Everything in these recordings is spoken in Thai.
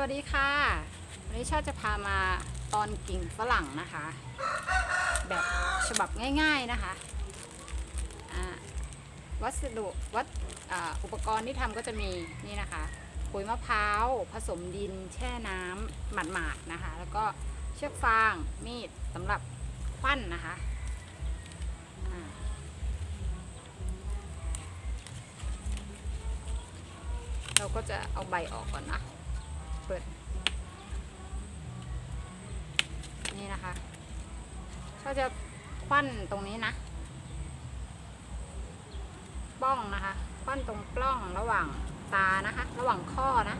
วัสดีค่ะ วันนี้ชาติจะพามาตอนกิ่งฝรั่งนะคะ แบบฉบับง่ายๆนะคะวัสดุวัดอ่าอุปกรณ์ที่ทำก็จะมีนี่นะคะขุยมะพร้าว ผสมดิน แช่น้ำหมาดๆนะคะ แล้วก็เชือกฟางมีดสำหรับควันนะคะเราก็จะเอาใบออกก่อนนะ เปิด นี่นะคะก็จะควันตรงนี้นะป้องนะคะควันตรงปล้องระหว่างตานะคะ ระหว่างข้อนะ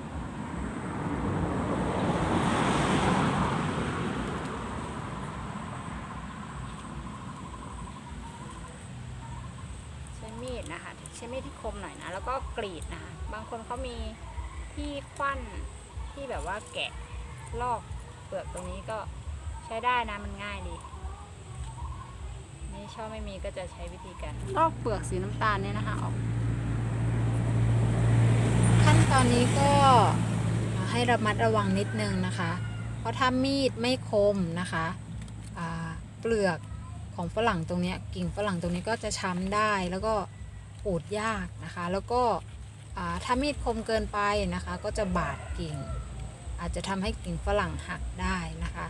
ใช้มีดนะคะใช้มีดที่คมหน่อยนะ แล้วก็กรีดนะคะ บางคนเขามีที่ควัน ที่แบบว่าแกะลอกเปลือกตรงนี้ก็ใช้ได้นะมันง่ายดี นี่ชอบไม่มีก็จะใช้วิธีการลอกเปลือกสีน้ำตาลเนี่ยนะคะออก ขั้นตอนนี้ก็ให้ระมัดระวังนิดนึงนะคะ เพราะถ้ามีดไม่คมนะคะเปลือกของฝรั่งตรงนี้กิ่งฝรั่งตรงนี้ก็จะช้ำได้แล้วก็ขูดยากนะคะ แล้วก็ถ้ามีดคมเกินไปนะคะ ก็จะบาดกิ่ง อาจจะทำให้กิ่งฝรั่งหักได้นะคะ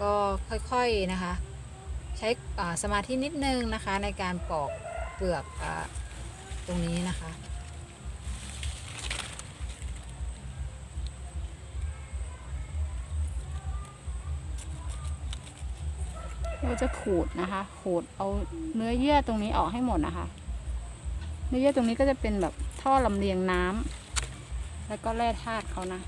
ก็ค่อยๆนะคะ ใช้สมาธินิดนึงนะคะในการปอกเปลือกอตรงนี้นะคะ เราจะขูดนะคะ ขูดเอาเนื้อเยื่อตรงนี้ออกให้หมดนะคะ เนื้อเยื่อตรงนี้ก็จะเป็นแบบท่อลำเลียงน้ำ แล้วก็แร่ธาตุเขานะ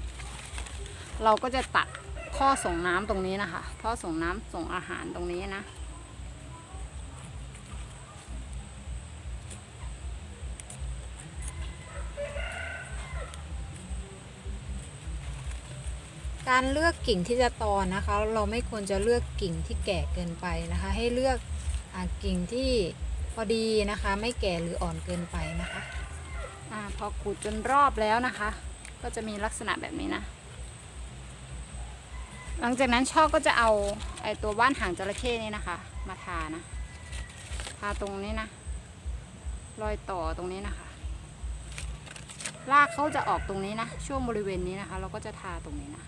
เราก็จะตัดท่อส่งน้ำตรงนี้นะคะ ท่อส่งน้ำส่งอาหารตรงนี้นะการเลือกกิ่งที่จะตอนนะคะ เราไม่ควรจะเลือกกิ่งที่แก่เกินไปนะคะ ให้เลือกอกิ่งที่พอดีนะคะ ไม่แก่หรืออ่อนเกินไปนะคะอ่าพอขูดจนรอบแล้วนะคะ ก็จะมีลักษณะแบบนี้นะ หลังจากนั้นช่อก็จะเอาไอตัวว่านหางจระเข้นี่นะคะ มาทานะทาตรงนี้นะ รอยต่อตรงนี้นะคะ รากเขาจะออกตรงนี้นะ ช่วงบริเวณนี้นะคะ เราก็จะทาตรงนี้นะ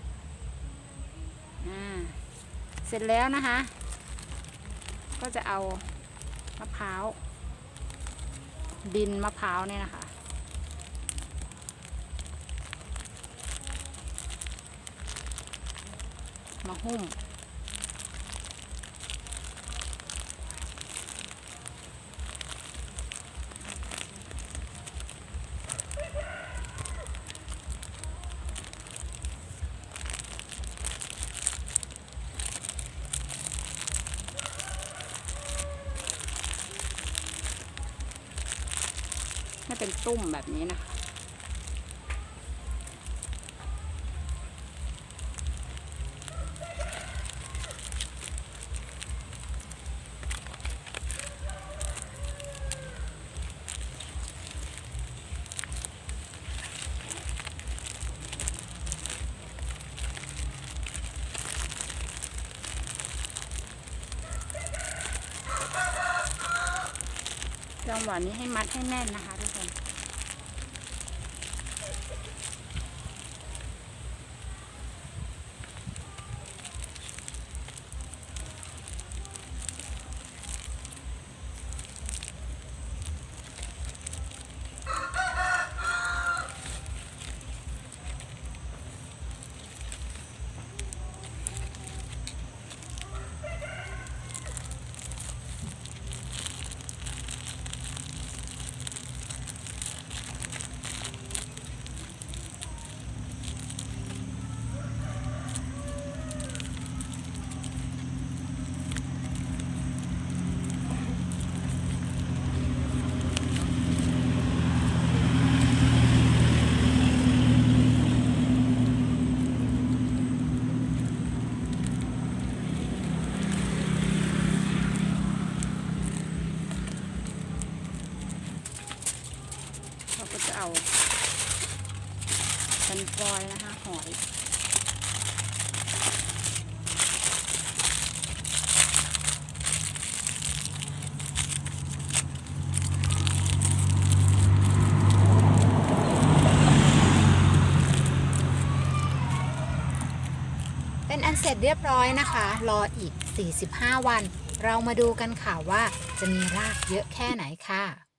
เสร็จแล้วนะคะ ก็จะเอามะพร้าวดินมะพร้าวเนี่ยนะคะ มาหุ้ม ให้เป็นตุ้มแบบนี้นะคะ จังหวะนี้ให้มัดให้แน่นนะคะทุกคน น็นฟอยล์นะคะ หอย เป็นอันเสร็จเรียบร้อยนะคะ รออีก 45 วัน เรามาดูกันค่ะว่าจะมีรากเยอะแค่ไหนค่ะ